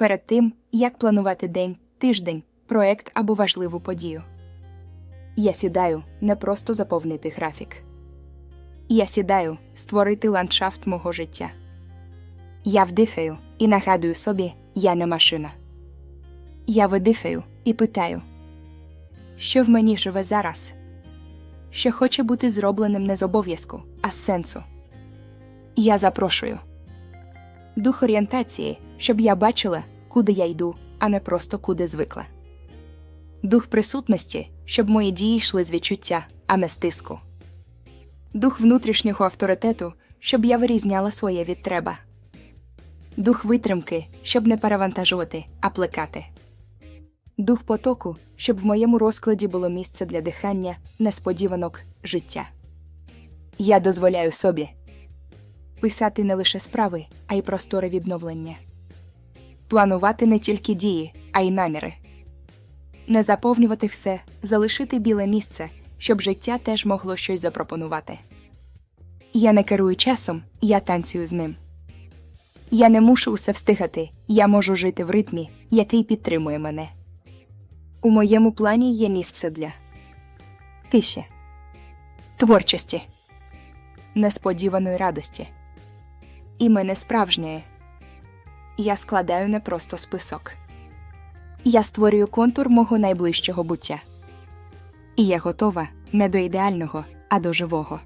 перед тим, як планувати день, тиждень, проект або важливу подію. Я сідаю не просто заповнити графік. Я сідаю створити ландшафт мого життя. Я вдихаю і нагадую собі, я не машина. Я видихаю і питаю, що в мені живе зараз, що хоче бути зробленим не з обов'язку, а з сенсу. Я запрошую дух орієнтації, щоб я бачила, куди я йду, а не просто куди звикла. Дух присутності, щоб мої дії йшли з відчуття, а не з тиску. Дух внутрішнього авторитету, щоб я вирізняла своє від треба. Дух витримки, щоб не перевантажувати, а плекати. Дух потоку, щоб в моєму розкладі було місце для дихання, несподіванок, життя. Я дозволяю собі писати не лише справи, а й просторе відновлення, планувати не тільки дії, а й наміри, не заповнювати все, залишити біле місце, щоб життя теж могло щось запропонувати. Я не керую часом, я танцюю з ним. Я не мушу усе встигати, я можу жити в ритмі, який підтримує мене. У моєму плані є місце для тиші, творчості, несподіваної радості. І мене справжнє. Я складаю не просто список. Я створюю контур мого найближчого буття. І я готова не до ідеального, а до живого.